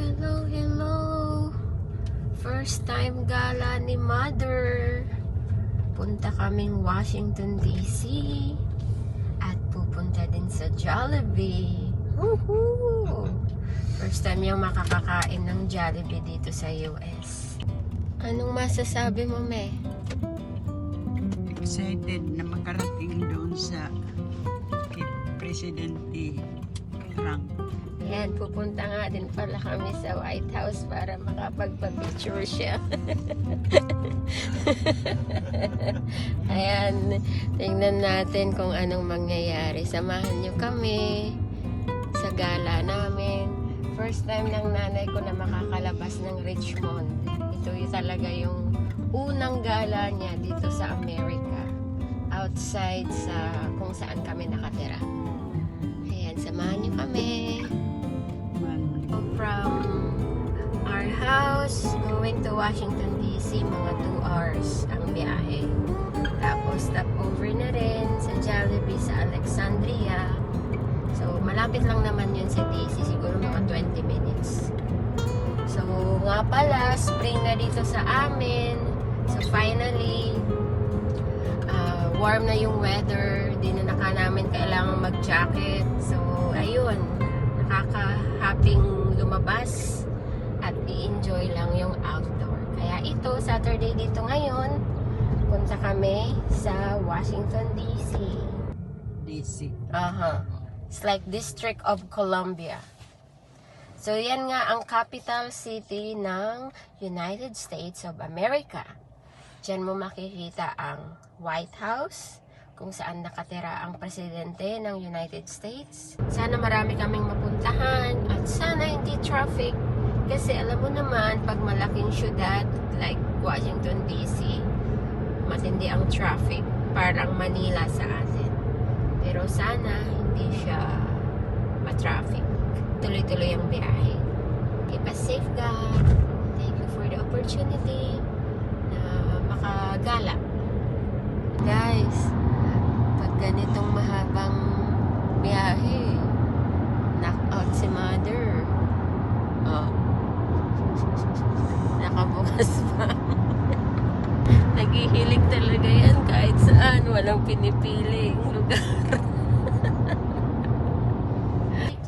hello, hello. First time gala ni Mother. Punta kaming Washington DC. At pupunta din sa Jollibee. Woohoo! First time yung makakakain ng Jollibee dito sa US. Anong masasabi mo, Me? excited na makarating doon sa Presidente. Ayan, pupunta nga din pala kami sa White House para makapagpa-picture siya. Ayan, tingnan natin kung anong mangyayari. Samahan nyo kami sa gala namin. First time ng nanay ko na makakalabas ng Richmond. Ito yung talaga yung unang gala niya dito sa America. Outside sa kung saan kami nakatira. Ayan, samahan nyo kami from our house going to Washington DC mga 2 hours ang biyahe. Tapos stop over na rin sa Jollibee sa Alexandria. So malapit lang naman yun sa DC siguro mga 20 minutes. So nga pala spring na dito sa amin. So finally ah, warm na yung weather. Di na naka namin kailangan mag jacket so ayun nakaka-happing lumabas at i-enjoy lang yung outdoor. Kaya ito, Saturday dito ngayon, punta kami sa Washington DC. DC. Aha. It's like District of Columbia. So yan nga ang capital city ng United States of America. Diyan mo makikita ang White House, kung saan nakatira ang presidente ng United States. Sana marami kaming mapuntahan at sana traffic kasi alam mo naman pag malaking syudad like Washington DC, matindi ang traffic parang Manila sa atin. Pero sana hindi siya ma-traffic. Tuloy-tuloy ang biyahe. Keep us safe, God. Thank you for the opportunity na makagala. Guys, pag ganitong mahabang biyahe, knock out si mother. Nakabukas pa. Naghihilig talaga yan kahit saan. Walang pinipiling lugar.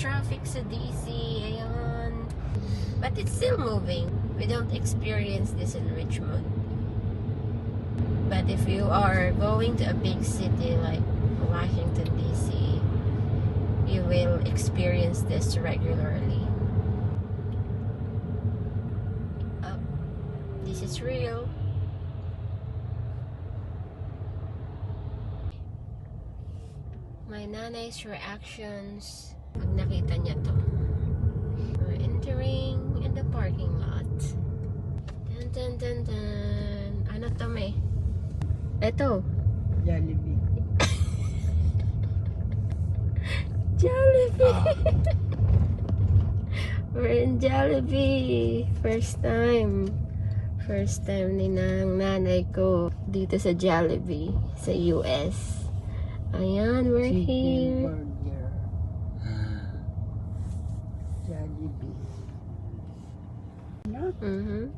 Traffic sa DC. Ayan. But it's still moving. We don't experience this in Richmond. But if you are going to a big city like Washington DC, you will experience this regularly. Is real. My nanay's reactions pag nakita niya to. We're entering in the parking lot. Dun dun dun dun. Ano to me? Ito. Jollibee. Jollibee. We're in Jollibee. First time. First time ni nang nanay ko dito sa Jollibee sa US. Ayan, we're Chicken here. burger. Jollibee. No? Mhm.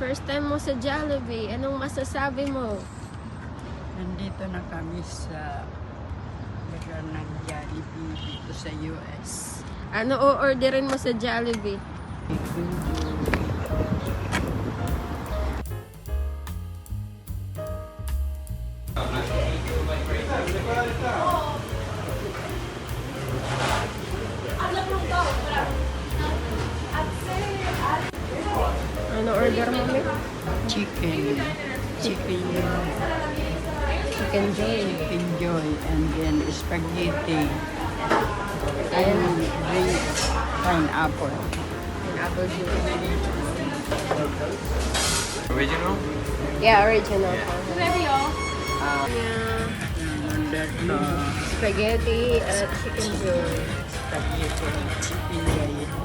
First time mo sa Jollibee. Anong masasabi mo? Nandito na kami sa lugar ng Jollibee dito sa US. Ano o-orderin mo sa Jollibee? Chicken. Chicken. Chicken joy. Chicken joy. And then spaghetti. And drink pineapple. And apple juice. Original? Yeah, original. Yeah. And that uh, Spaghetti at chicken joy. spaghetti. Chicken joy.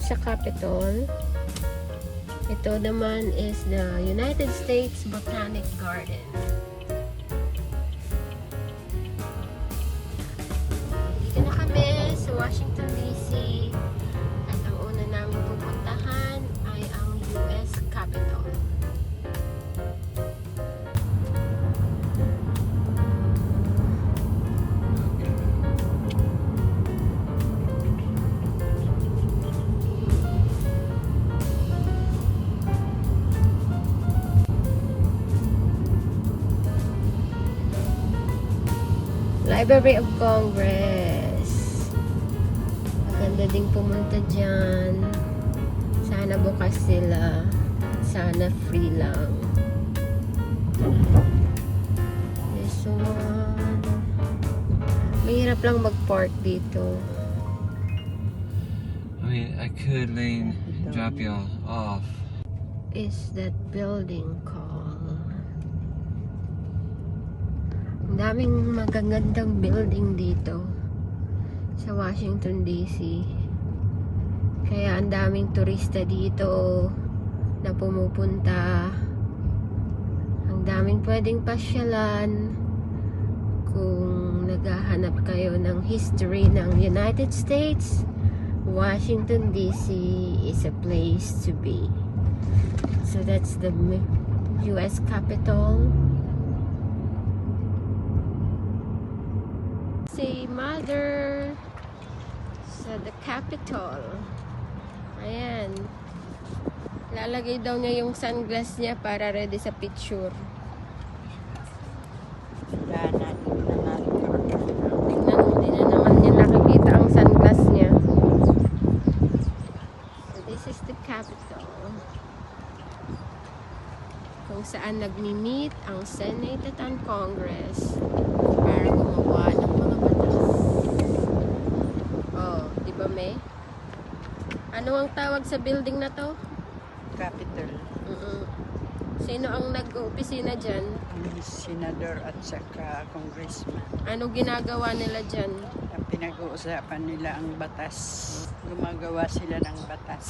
Sa Capitol. Ito naman is the United States Botanic Garden. Dito na kami sa Washington DC. Library of Congress. Maganda ding pumunta dyan. Sana bukas sila. Sana free lang. This one. Mahirap lang mag-park dito. I mean, I could lean, drop y'all off. Is that building called? Ang daming magagandang building dito sa Washington DC. Kaya ang daming turista dito na pumupunta. Ang daming pwedeng pasyalan kung naghahanap kayo ng history ng United States. Washington DC is a place to be. So that's the US Capitol. Si Mother sa the Capitol. Ayan. Lalagay daw niya yung sunglass niya para ready sa picture. Tingnan hindi na naman niya nakikita ang sunglass niya. So this is the Capitol. Kung saan nagmi-meet ang Senate at ang Congress para gumawa ng mga batas. Oh, di ba May? Ano ang tawag sa building na to? Capital. Mm-mm. Sino ang nag-opisina dyan? Senador at saka congressman. Ano ginagawa nila dyan? Pinag-uusapan nila ang batas. Gumagawa sila ng batas.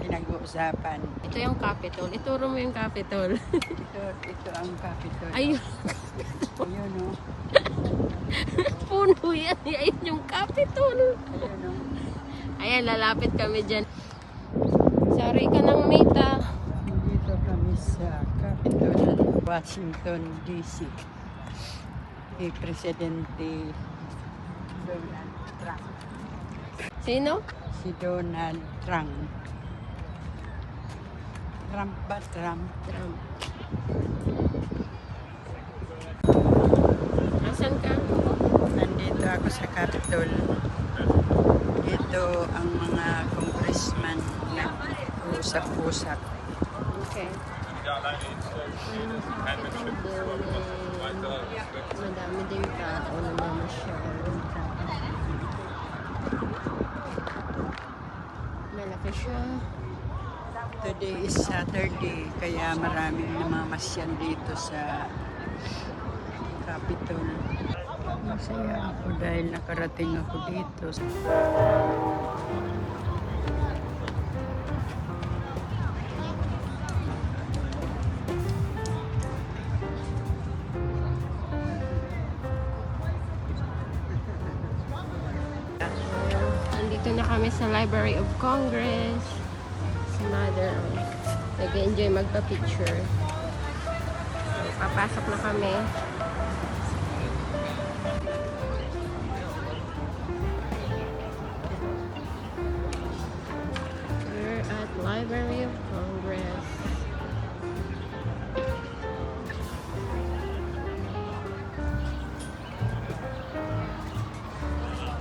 Pinag-uusapan. Ito yung Capitol. Ituro mo yung Capitol. Ito, ito ang Capitol. Ayun. Ayun o. Puno yan. Ayun yung Capitol. Ayun o. Ayan, lalapit kami dyan. Sorry ka ng mita. Dito kami sa Capitol, Washington, D.C. Kay Presidente Donald Trump. Sino? Si Donald Trump. Trump ba? Trump? Trump. Asan ka? Nandito ako sa Capitol. Ito ang mga congressman na usap-usap. Okay. Madami din tao na mamasyal. Malaki siya. Today is Saturday, kaya maraming namamasyan dito sa Capitol. Masaya ako dahil nakarating ako dito. Nandito na kami sa Library of Congress. Si Mother, nag-enjoy magpa-picture. So, papasok na kami. Library of Congress.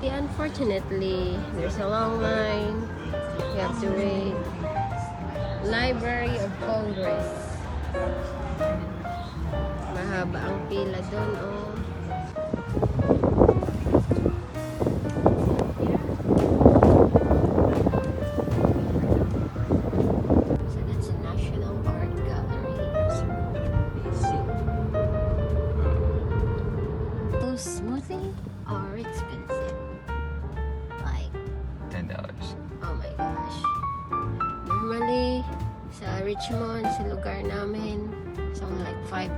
Yeah, unfortunately, there's a long line. You have to wait. Library of Congress. Mahaba ang pila doon, oh. Lugar namin, only like $5.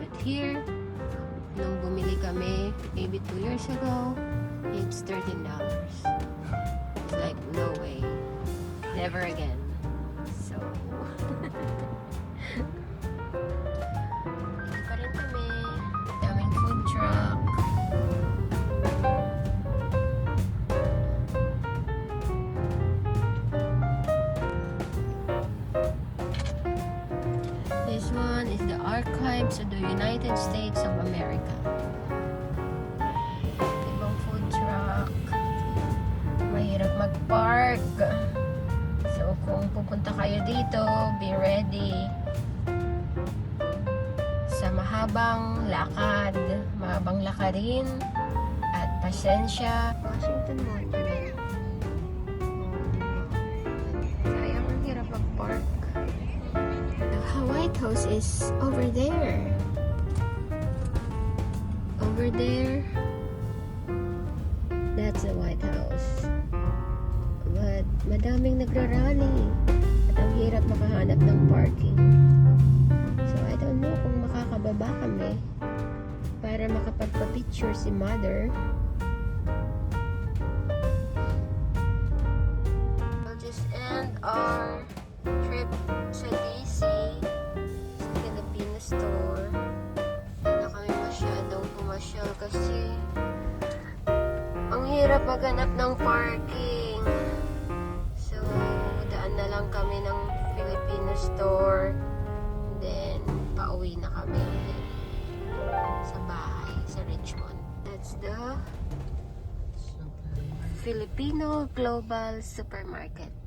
But here, nung bumili kami, maybe 2 years ago, it's $13. It's like, no way. Never again. Archives of the United States of America. Ibang food truck. Mahirap mag-park. So, kung pupunta kayo dito, be ready sa mahabang lakad, mahabang lakarin, at pasensya. Washington Monument. Sayang ang hirap mag-park. White House is over there. Over there. That's the White House. But madaming nagrarally. At ang hirap makahanap ng parking. So I don't know kung makakababa kami para makapagpa-picture si mother. We'll just end our hirap maghanap ng parking. So, daan na lang kami ng Filipino store. Then, pauwi na kami ulit sa bahay, sa Richmond. That's the Filipino Global Supermarket.